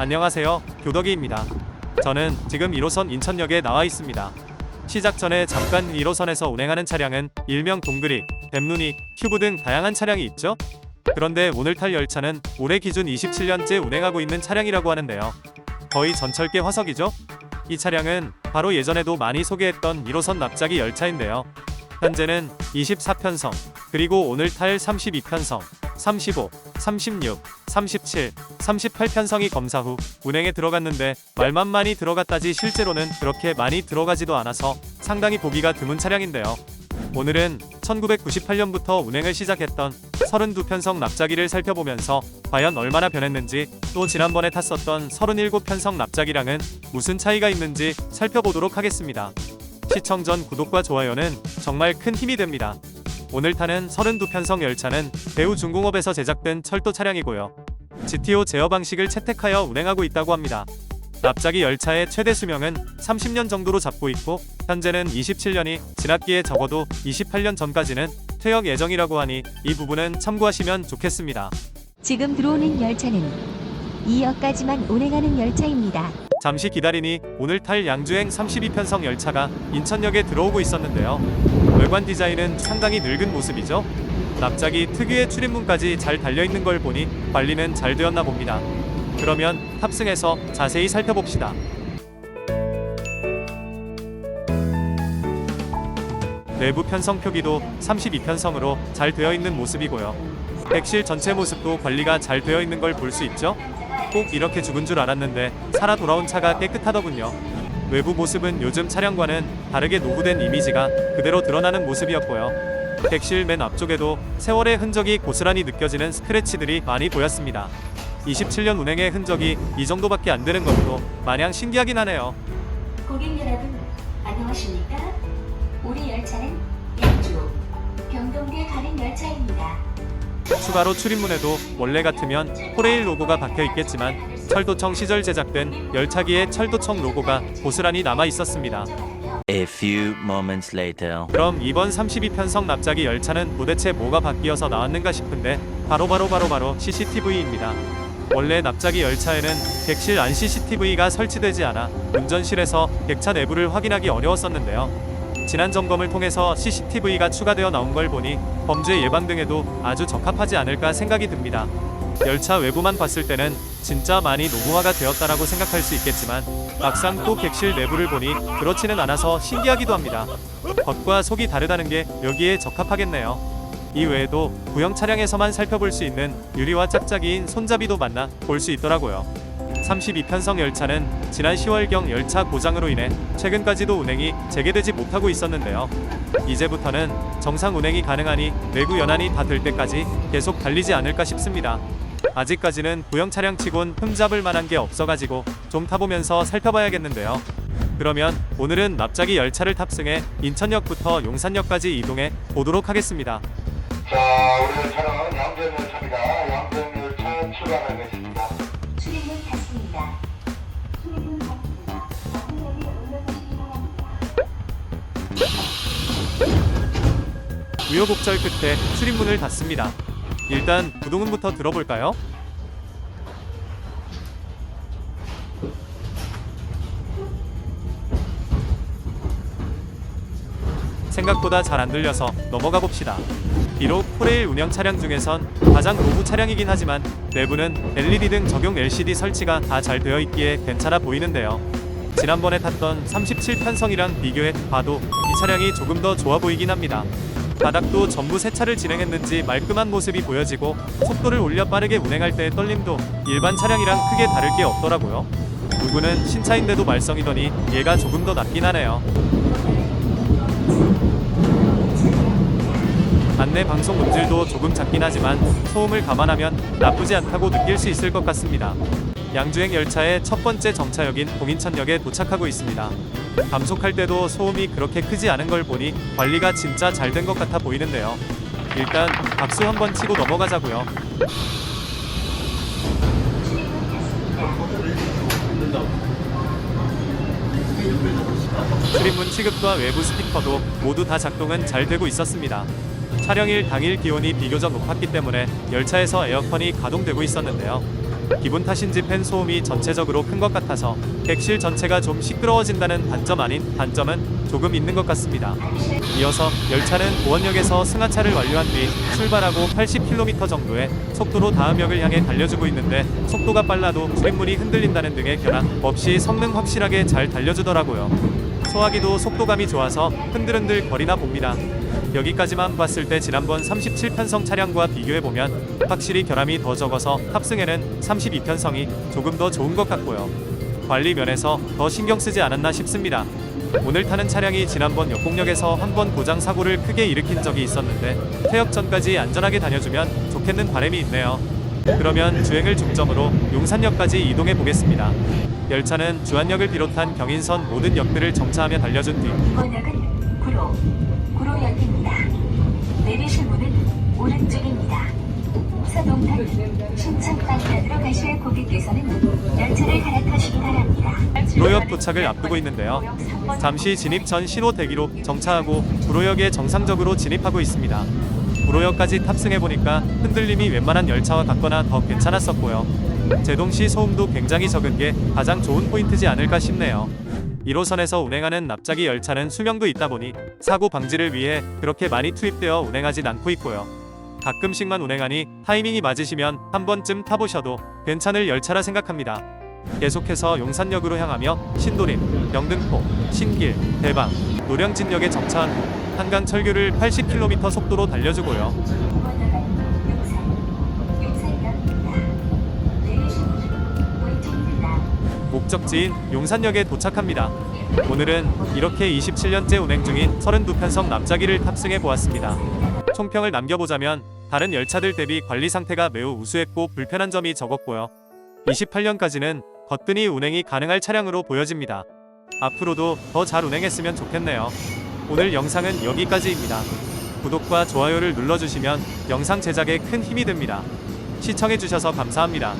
안녕하세요. 교덕이입니다. 저는 지금 1호선 인천역에 나와 있습니다. 시작 전에 잠깐 1호선에서 운행하는 차량은 일명 동그리, 뱀눈이, 큐브 등 다양한 차량이 있죠? 그런데 오늘 탈 열차는 올해 기준 27년째 운행하고 있는 차량이라고 하는데요. 거의 전철계 화석이죠? 이 차량은 바로 예전에도 많이 소개했던 1호선 납작이 열차인데요. 현재는 24편성, 그리고 오늘 탈 32편성, 35, 36, 37, 38 편성이 검사 후 운행에 들어갔는데 말만 많이 들어갔다지 실제로는 그렇게 많이 들어가지도 않아서 상당히 보기가 드문 차량인데요. 오늘은 1998년부터 운행을 시작했던 32편성 납작이를 살펴보면서 과연 얼마나 변했는지 또 지난번에 탔었던 37편성 납작이랑은 무슨 차이가 있는지 살펴보도록 하겠습니다. 시청 전 구독과 좋아요는 정말 큰 힘이 됩니다. 오늘 타는 32편성 열차는 배우 중공업에서 제작된 철도 차량이고요. GTO 제어 방식을 채택하여 운행하고 있다고 합니다. 납작이 열차의 최대 수명은 30년 정도로 잡고 있고 현재는 27년이 지났기에 적어도 28년 전까지는 퇴역 예정이라고 하니 이 부분은 참고하시면 좋겠습니다. 지금 들어오는 열차는 2역까지만 운행하는 열차입니다. 잠시 기다리니 오늘 탈 양주행 32편성 열차가 인천역에 들어오고 있었는데요. 외관 디자인은 상당히 늙은 모습이죠. 납작이 특유의 출입문까지 잘 달려 있는 걸 보니 관리는 잘 되었나 봅니다. 그러면 탑승해서 자세히 살펴봅시다. 내부 편성 표기도 32편성으로 잘 되어 있는 모습이고요. 백실 전체 모습도 관리가 잘 되어 있는 걸 볼 수 있죠. 꼭 이렇게 죽은 줄 알았는데 살아 돌아온 차가 깨끗하더군요. 외부 모습은 요즘 차량과는 다르게 노후된 이미지가 그대로 드러나는 모습이었고요. 백실 맨 앞쪽에도 세월의 흔적이 고스란히 느껴지는 스크래치들이 많이 보였습니다. 27년 운행의 흔적이 이 정도밖에 안 되는 것도 마냥 신기하긴 하네요. 고객 여러분, 안녕하십니까? 우리 열차는 양주, 병동대 가는 열차입니다. 추가로 출입문에도 원래 같으면 코레일 로고가 박혀 있겠지만 철도청 시절 제작된 열차기의 철도청 로고가 고스란히 남아 있었습니다. A few moments later. 그럼 이번 32편성 납작이 열차는 도대체 뭐가 바뀌어서 나왔는가 싶은데 바로 바로 바로 바로 CCTV입니다. 원래 납작이 열차에는 객실 안 CCTV가 설치되지 않아 운전실에서 객차 내부를 확인하기 어려웠었는데요. 지난 점검을 통해서 CCTV가 추가되어 나온 걸 보니 범죄 예방 등에도 아주 적합하지 않을까 생각이 듭니다. 열차 외부만 봤을 때는 진짜 많이 노후화가 되었다라고 생각할 수 있겠지만 막상 또 객실 내부를 보니 그렇지는 않아서 신기하기도 합니다. 겉과 속이 다르다는 게 여기에 적합하겠네요. 이 외에도 구형 차량에서만 살펴볼 수 있는 유리와 짝짝이인 손잡이도 만나 볼 수 있더라고요. 32편성 열차는 지난 10월경 열차 고장으로 인해 최근까지도 운행이 재개되지 못하고 있었는데요. 이제부터는 정상 운행이 가능하니 내구 연한이 다 될 때까지 계속 달리지 않을까 싶습니다. 아직까지는 구형 차량 치곤 흠잡을 만한 게 없어가지고 좀 타보면서 살펴봐야겠는데요. 그러면 오늘은 납작이 열차를 탑승해 인천역부터 용산역까지 이동해 보도록 하겠습니다. 자, 우리 차량은 양재열차입니다. 양재열차 출발하겠습니다. 출입문 닫습니다. 출입문 닫습니다. 앞으로 올라가시기 바랍니다. 우여곡절 끝에 출입문을 닫습니다. 일단 부동문부터 들어볼까요? 생각보다 잘 안 들려서 넘어가 봅시다. 비록 코레일 운영 차량 중에선 가장 노후 차량이긴 하지만 내부는 LED 등 적용 LCD 설치가 다 잘 되어 있기에 괜찮아 보이는데요. 지난번에 탔던 37편성이랑 비교해 봐도 이 차량이 조금 더 좋아 보이긴 합니다. 바닥도 전부 세차를 진행했는지 말끔한 모습이 보여지고 속도를 올려 빠르게 운행할 때의 떨림도 일반 차량이랑 크게 다를 게 없더라고요. 누구는 신차인데도 말썽이더니 얘가 조금 더 낫긴 하네요. 안내 방송 음질도 조금 작긴 하지만 소음을 감안하면 나쁘지 않다고 느낄 수 있을 것 같습니다. 양주행 열차의 첫 번째 정차역인 봉인천역에 도착하고 있습니다. 감속할 때도 소음이 그렇게 크지 않은 걸 보니 관리가 진짜 잘 된 것 같아 보이는데요. 일단 박수 한번 치고 넘어가자고요. 출입문 취급과 외부 스피커도 모두 다 작동은 잘 되고 있었습니다. 촬영일 당일 기온이 비교적 높았기 때문에 열차에서 에어컨이 가동되고 있었는데요. 기분 탓인지 팬 소음이 전체적으로 큰 것 같아서 객실 전체가 좀 시끄러워진다는 단점 아닌 단점은 조금 있는 것 같습니다. 이어서 열차는 보원역에서 승하차를 완료한 뒤 출발하고 80km 정도의 속도로 다음 역을 향해 달려주고 있는데 속도가 빨라도 출입문이 흔들린다는 등의 결함 없이 성능 확실하게 잘 달려주더라고요. 소화기도 속도감이 좋아서 흔들흔들 거리나 봅니다. 여기까지만 봤을 때 지난번 37편성 차량과 비교해보면 확실히 결함이 더 적어서 탑승에는 32편성이 조금 더 좋은 것 같고요. 관리 면에서 더 신경 쓰지 않았나 싶습니다. 오늘 타는 차량이 지난번 역곡역에서 한 번 고장 사고를 크게 일으킨 적이 있었는데 퇴역 전까지 안전하게 다녀주면 좋겠는 바람이 있네요. 그러면 주행을 중점으로 용산역까지 이동해 보겠습니다. 열차는 주안역을 비롯한 경인선 모든 역들을 정차하며 달려준 뒤 구로, 구로역입니다. 내리실 문은 오른쪽입니다. 서동탄, 신천 방면으로 가실 고객께서는 열차를 갈아타시기 바랍니다. 구로역 도착을 앞두고 있는데요. 잠시 진입 전 신호 대기로 정차하고 구로역에 정상적으로 진입하고 있습니다. 구로역까지 탑승해 보니까 흔들림이 웬만한 열차와 같거나 더 괜찮았었고요. 제동 시 소음도 굉장히 적은 게 가장 좋은 포인트지 않을까 싶네요. 1호선에서 운행하는 납작이 열차는 수명도 있다 보니 사고 방지를 위해 그렇게 많이 투입되어 운행하진 않고 있고요. 가끔씩만 운행하니 타이밍이 맞으시면 한 번쯤 타보셔도 괜찮을 열차라 생각합니다. 계속해서 용산역으로 향하며 신도림, 영등포, 신길, 대방, 노량진역에 정차한 후 한강 철교를 80km 속도로 달려주고요. 목적지인 용산역에 도착합니다. 오늘은 이렇게 27년째 운행 중인 32편성 납작이를 탑승해 보았습니다. 총평을 남겨보자면 다른 열차들 대비 관리 상태가 매우 우수했고 불편한 점이 적었고요. 28년까지는 거뜬히 운행이 가능할 차량으로 보여집니다. 앞으로도 더 잘 운행했으면 좋겠네요. 오늘 영상은 여기까지입니다. 구독과 좋아요를 눌러주시면 영상 제작에 큰 힘이 됩니다. 시청해주셔서 감사합니다.